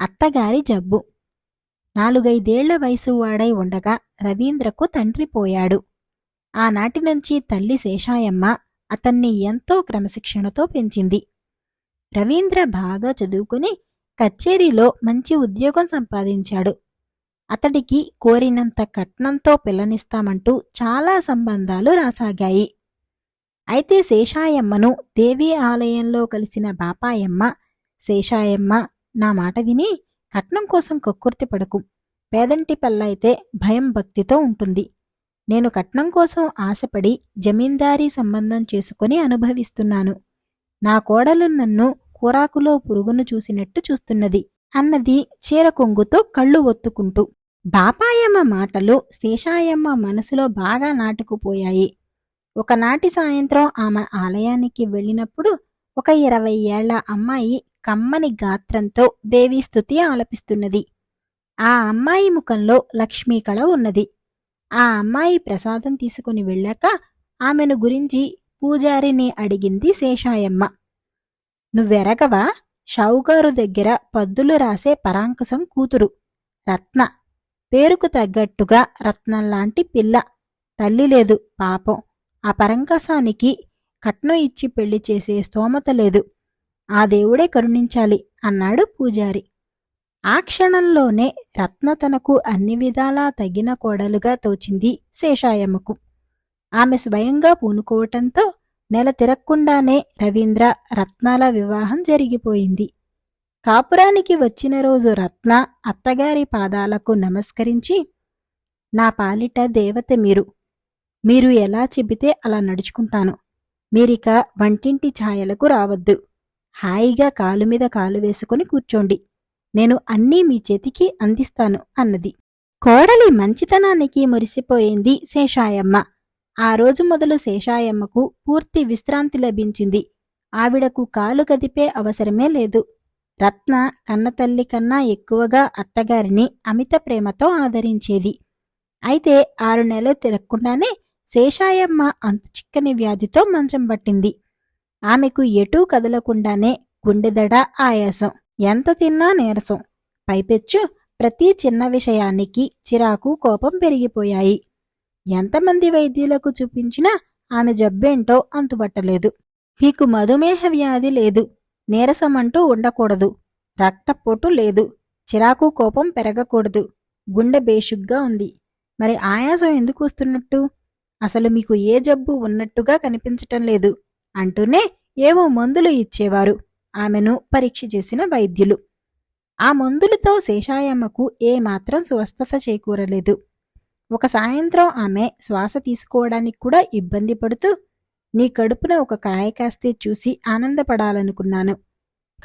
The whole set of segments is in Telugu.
అత్తగారి జబ్బు. నాలుగైదేళ్ళ వయసు వాడై ఉండగా రవీంద్రకు తండ్రి పోయాడు. ఆనాటి నుంచి తల్లి శేషాయమ్మ అతన్ని ఎంతో క్రమశిక్షణతో పెంచింది. రవీంద్ర బాగా చదువుకుని కచ్చేరీలో మంచి ఉద్యోగం సంపాదించాడు. అతడికి కోరినంత కట్నంతో పిల్లనిస్తామంటూ చాలా సంబంధాలు రాసాగాయి. అయితే శేషాయమ్మను దేవీ ఆలయంలో కలిసిన బాపాయమ్మ శేషాయమ్మ నా మాట విని కట్నం కోసం కక్కుర్తి పడకు. పేదంటి పెళ్ళైతే భయం భక్తితో ఉంటుంది. నేను కట్నం కోసం ఆశపడి జమీందారీ సంబంధం చేసుకుని అనుభవిస్తున్నాను. నా కోడలు నన్ను కూరాకులో పురుగును చూసినట్టు చూస్తున్నది అన్నది చీర కొంగుతో కళ్ళు ఒత్తుకుంటూ. బాపాయమ్మ మాటలు శేషాయమ్మ మనసులో బాగా నాటుకుపోయాయి. ఒకనాటి సాయంత్రం ఆమె ఆలయానికి వెళ్ళినప్పుడు ఒక ఇరవై ఏళ్ళ అమ్మాయి కమ్మని గాత్రంతో దేవీ స్థుతి ఆలపిస్తున్నది. ఆ అమ్మాయి ముఖంలో లక్ష్మీ కళ ఉన్నది. ఆ అమ్మాయి ప్రసాదం తీసుకుని వెళ్ళాక ఆమెను గురించి పూజారిని అడిగింది శేషాయమ్మ. నువ్వెరగవా? షావుగారు దగ్గర పద్దులు రాసే పరాంకుశం కూతురు. రత్న. పేరుకు తగ్గట్టుగా రత్నంలాంటి పిల్ల. తల్లి లేదు పాపం. ఆ పరంకసానికి కట్నం ఇచ్చి పెళ్ళి చేసే స్తోమత లేదు. ఆ దేవుడే కరుణించాలి అన్నాడు పూజారి. ఆ క్షణంలోనే రత్న తనకు అన్ని విధాలా తగిన కోడలుగా తోచింది శేషాయమ్మకు. ఆమె స్వయంగా పూనుకోవటంతో నెల తిరక్కుండానే రవీంద్ర రత్నాల వివాహం జరిగిపోయింది. కాపురానికి వచ్చిన రోజు రత్న అత్తగారి పాదాలకు నమస్కరించి నా పాలిట దేవత మీరు. మీరు ఎలా చెబితే అలా నడుచుకుంటాను. మీరిక వంటింటి ఛాయలకు రావద్దు. హాయిగా కాలు మీద కాలు వేసుకుని కూర్చోండి. నేను అన్నీ మీ చేతికి అందిస్తాను అన్నది. కోడలి మంచితనానికి మురిసిపోయింది శేషాయమ్మ. ఆ రోజు మొదలు శేషాయమ్మకు పూర్తి విశ్రాంతి లభించింది. ఆవిడకు కాలు కదిపే అవసరమే లేదు. రత్న కన్నతల్లి కన్నా ఎక్కువగా అత్తగారిని అమిత ప్రేమతో ఆదరించేది. అయితే ఆరు నెలలు తిరగకుండానే శేషాయమ్మ అంతు చిక్కని వ్యాధితో మంచం పట్టింది. ఆమెకు ఎటూ కదలకుండానే గుండెదడ ఆయాసం. ఎంత తిన్నా నీరసం. పైపెచ్చు ప్రతి చిన్న విషయానికి చిరాకు కోపం పెరిగిపోయాయి. ఎంతమంది వైద్యులకు చూపించినా ఆమె జబ్బేంటో అంతుబట్టలేదు. మీకు మధుమేహ వ్యాధి లేదు. నీరసమంటూ ఉండకూడదు. రక్తపోటు లేదు. చిరాకు కోపం పెరగకూడదు. గుండె బేషుగ్గా ఉంది. మరి ఆయాసం ఎందుకు వస్తున్నట్టు? అసలు మీకు ఏ జబ్బు ఉన్నట్టుగా కనిపించటం లేదు. అంటూనే ఏవో మందులు ఇచ్చేవారు. ఆమెను పరీక్ష చేసిన వైద్యులు. ఆ మందులతో శేషాయమ్మకు ఏమాత్రం స్వస్థత చేకూరలేదు. ఒక సాయంత్రం ఆమె శ్వాస తీసుకోవడానికి కూడా ఇబ్బంది పడుతూ నీ కడుపున ఒక కాయ కాస్తే చూసి ఆనందపడాలనుకున్నాను.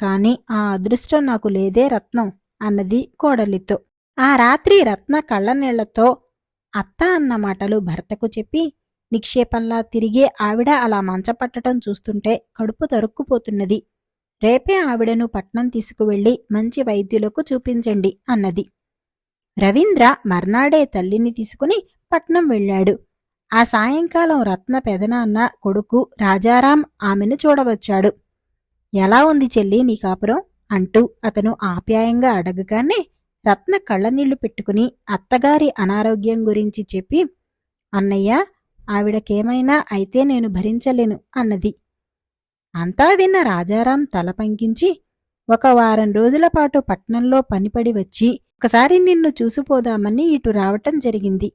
కాని ఆ అదృష్టం నాకు లేదే రత్నం అన్నది కోడలితో. ఆ రాత్రి రత్న కళ్ళనీళ్ళతో అత్త అన్న మాటలు భర్తకు చెప్పి నిక్షేపంలా తిరిగే ఆవిడ అలా మంచపట్టటం చూస్తుంటే కడుపు తరుక్కుపోతున్నది. రేపే ఆవిడను పట్నం తీసుకువెళ్ళి మంచి వైద్యులకు చూపించండి అన్నది. రవీంద్ర మర్నాడే తల్లిని తీసుకుని పట్నం వెళ్ళాడు. ఆ సాయంకాలం రత్న పెదనాన్న కొడుకు రాజారాం ఆమెను చూడవచ్చాడు. ఎలా ఉంది చెల్లి నీ కాపురం? అంటూ అతను ఆప్యాయంగా అడగగానే రత్న కళ్ళనీళ్ళు పెట్టుకుని అత్తగారి అనారోగ్యం గురించి చెప్పి అన్నయ్య ఆవిడకేమైనా అయితే నేను భరించలేను అన్నది. అంతా విన్న రాజారాం తల పంకించి ఒక వారం రోజుల పాటు పట్నంలో పనిపడి వచ్చి ఒకసారి నిన్ను చూసిపోదామని ఇటు రావటం జరిగింది.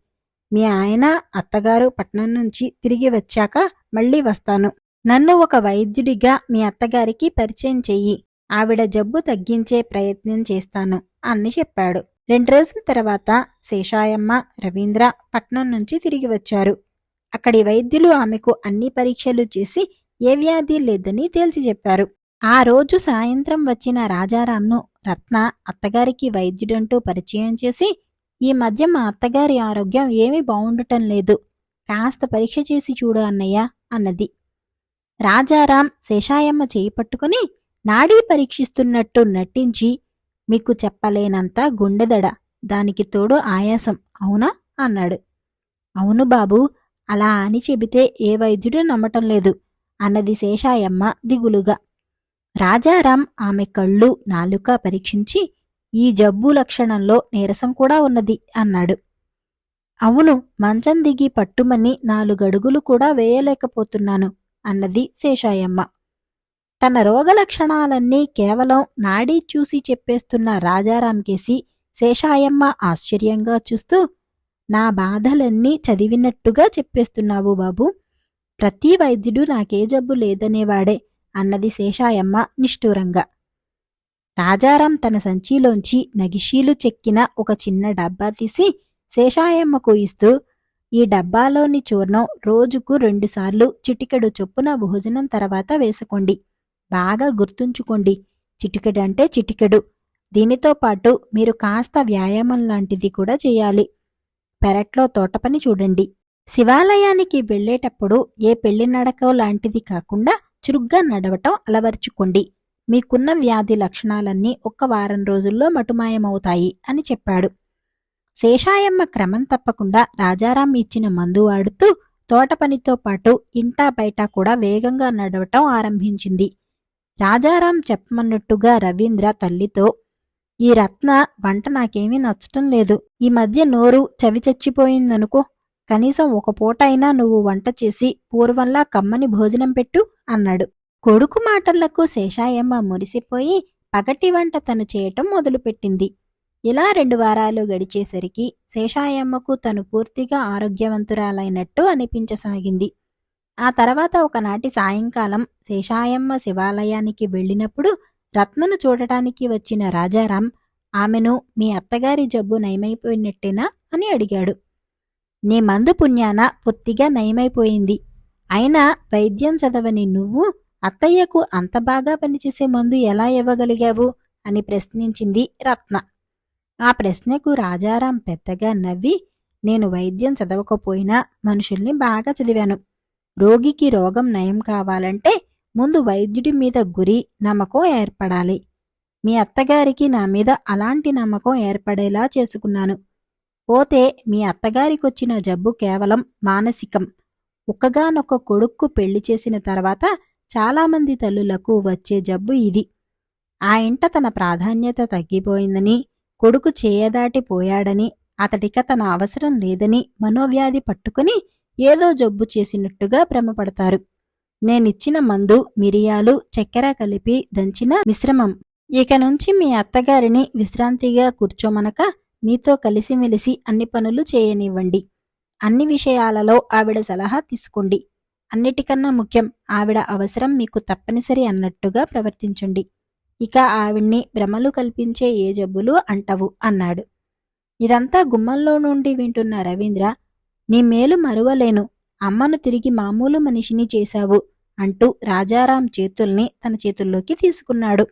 మీ ఆయన అత్తగారు పట్నం నుంచి తిరిగి వచ్చాక మళ్ళీ వస్తాను. నన్ను ఒక వైద్యుడిగా మీ అత్తగారికి పరిచయం చెయ్యి. ఆవిడ జబ్బు తగ్గించే ప్రయత్నం చేస్తాను అని చెప్పాడు. రెండు రోజుల తర్వాత శేషాయమ్మ రవీంద్ర పట్నం నుంచి తిరిగి వచ్చారు. అక్కడి వైద్యులు ఆమెకు అన్ని పరీక్షలు చేసి ఏ వ్యాధి లేదని తేల్చి చెప్పారు. ఆ రోజు సాయంత్రం వచ్చిన రాజారాంను రత్న అత్తగారికి వైద్యుడంటూ పరిచయం చేసి ఈ మధ్య మా అత్తగారి ఆరోగ్యం ఏమీ బాగుండటం లేదు. కాస్త పరీక్ష చేసి చూడు అన్నయ్య అన్నది. రాజారాం శేషాయమ్మ చేయి పట్టుకుని నాడీ పరీక్షిస్తున్నట్టు నటించి మీకు చెప్పలేనంత గుండెదడ దానికి తోడు ఆయాసం అవునా? అన్నాడు. అవును బాబు అలా అని చెబితే ఏ వైద్యుడు నమ్మటం లేదు. అన్నది శేషాయమ్మ దిగులుగా. రాజారాం ఆమె కళ్ళు నాలుక పరీక్షించి ఈ జబ్బు లక్షణంలో నీరసం కూడా ఉన్నది అన్నాడు. అవును మంచం దిగి పట్టుమని నాలుగడుగులు కూడా వేయలేకపోతున్నాను అన్నది శేషాయమ్మ. తన రోగ లక్షణాలన్నీ కేవలం నాడీ చూసి చెప్పేస్తున్న రాజారాంకేసి శేషాయమ్మ ఆశ్చర్యంగా చూస్తూ నా బాధలన్నీ చదివినట్టుగా చెప్పేస్తున్నావు బాబు. ప్రతి వైద్యుడు నాకే జబ్బు లేదనేవాడే అన్నది శేషాయమ్మ నిష్ఠూరంగా. రాజారాం తన సంచిలోంచి నగిషీలు చెక్కిన ఒక చిన్న డబ్బా తీసి శేషాయమ్మకు ఇస్తూ ఈ డబ్బాలోని చూర్ణం రోజుకు రెండుసార్లు చిటికెడు చొప్పున భోజనం తర్వాత వేసుకోండి. బాగా గుర్తుంచుకోండి. చిటికెడు అంటే చిటికెడు. దీనితో పాటు మీరు కాస్త వ్యాయామం లాంటిది కూడా చేయాలి. పెరట్లో తోటపని చూడండి. శివాలయానికి వెళ్ళేటప్పుడు ఏ పెళ్ళి నడక లాంటిది కాకుండా చురుగ్గా నడవటం అలవర్చుకోండి. మీకున్న వ్యాధి లక్షణాలన్నీ ఒక్క వారం రోజుల్లో మటుమాయమవుతాయి అని చెప్పాడు. శేషాయమ్మ క్రమం తప్పకుండా రాజారాం ఇచ్చిన మందు వాడుతూ తోటపనితో పాటు ఇంటా బయట కూడా వేగంగా నడవటం ఆరంభించింది. రాజారాం చెప్పమన్నట్టుగా రవీంద్ర తల్లితో ఈ రత్న వంట నాకేమీ నచ్చటం లేదు. ఈ మధ్య నోరు చవి చచ్చిపోయిందనుకో కనీసం ఒక పూట అయినా నువ్వు వంట చేసి పూర్వంలా కమ్మని భోజనం పెట్టు అన్నాడు. కొడుకు మాటలకు శేషాయమ్మ మురిసిపోయి పగటి వంట తను చేయటం మొదలుపెట్టింది. ఇలా రెండు వారాలు గడిచేసరికి శేషాయమ్మకు తను పూర్తిగా ఆరోగ్యవంతురాలైనట్టు అనిపించసాగింది. ఆ తర్వాత ఒకనాటి సాయంకాలం శేషాయమ్మ శివాలయానికి వెళ్ళినప్పుడు రత్నను చూడటానికి వచ్చిన రాజారాం ఆమెను మీ అత్తగారి జబ్బు నయమైపోయినట్టేనా? అని అడిగాడు. నీ మందు పుణ్యాన పూర్తిగా నయమైపోయింది. అయినా వైద్యం చదవని నువ్వు అత్తయ్యకు అంత బాగా పనిచేసే మందు ఎలా ఇవ్వగలిగావు? అని ప్రశ్నించింది రత్న. ఆ ప్రశ్నకు రాజారాం పెద్దగా నవ్వి నేను వైద్యం చదవకపోయినా మనుషుల్ని బాగా చదివాను. రోగికి రోగం నయం కావాలంటే ముందు వైద్యుడి మీద గురి నమ్మకం ఏర్పడాలి. మీ అత్తగారికి నా మీద అలాంటి నమ్మకం ఏర్పడేలా చేసుకున్నాను. పోతే మీ అత్తగారికొచ్చిన జబ్బు కేవలం మానసికం. ఒక్కగానొక్క కొడుక్కు పెళ్ళి చేసిన తర్వాత చాలామంది తల్లులకు వచ్చే జబ్బు ఇది. ఆ ఇంట తన ప్రాధాన్యత తగ్గిపోయిందని కొడుకు చేయదాటిపోయాడని అతడిక తన అవసరం లేదని మనోవ్యాధి పట్టుకుని ఏదో జబ్బు చేసినట్టుగా భ్రమపడతారు. నేనిచ్చిన మందు మిరియాలు చక్కెర కలిపి దంచిన మిశ్రమం. ఇక నుంచి మీ అత్తగారిని విశ్రాంతిగా కూర్చోమనక మీతో కలిసిమెలిసి అన్ని పనులు చేయనివ్వండి. అన్ని విషయాలలో ఆవిడ సలహా తీసుకోండి. అన్నిటికన్నా ముఖ్యం ఆవిడ అవసరం మీకు తప్పనిసరి అన్నట్టుగా ప్రవర్తించండి. ఇక ఆవిడ్ని భ్రమలు కల్పించే ఏ జబ్బులు అంటవు అన్నాడు. ఇదంతా గుమ్మంలో నుండి వింటున్న రవీంద్ర నీ మేలు మరువలేను అమ్మను తిరిగి మామూలు మనిషిని చేశావు అంటూ రాజారాం చేతుల్ని తన చేతుల్లోకి తీసుకున్నాడు.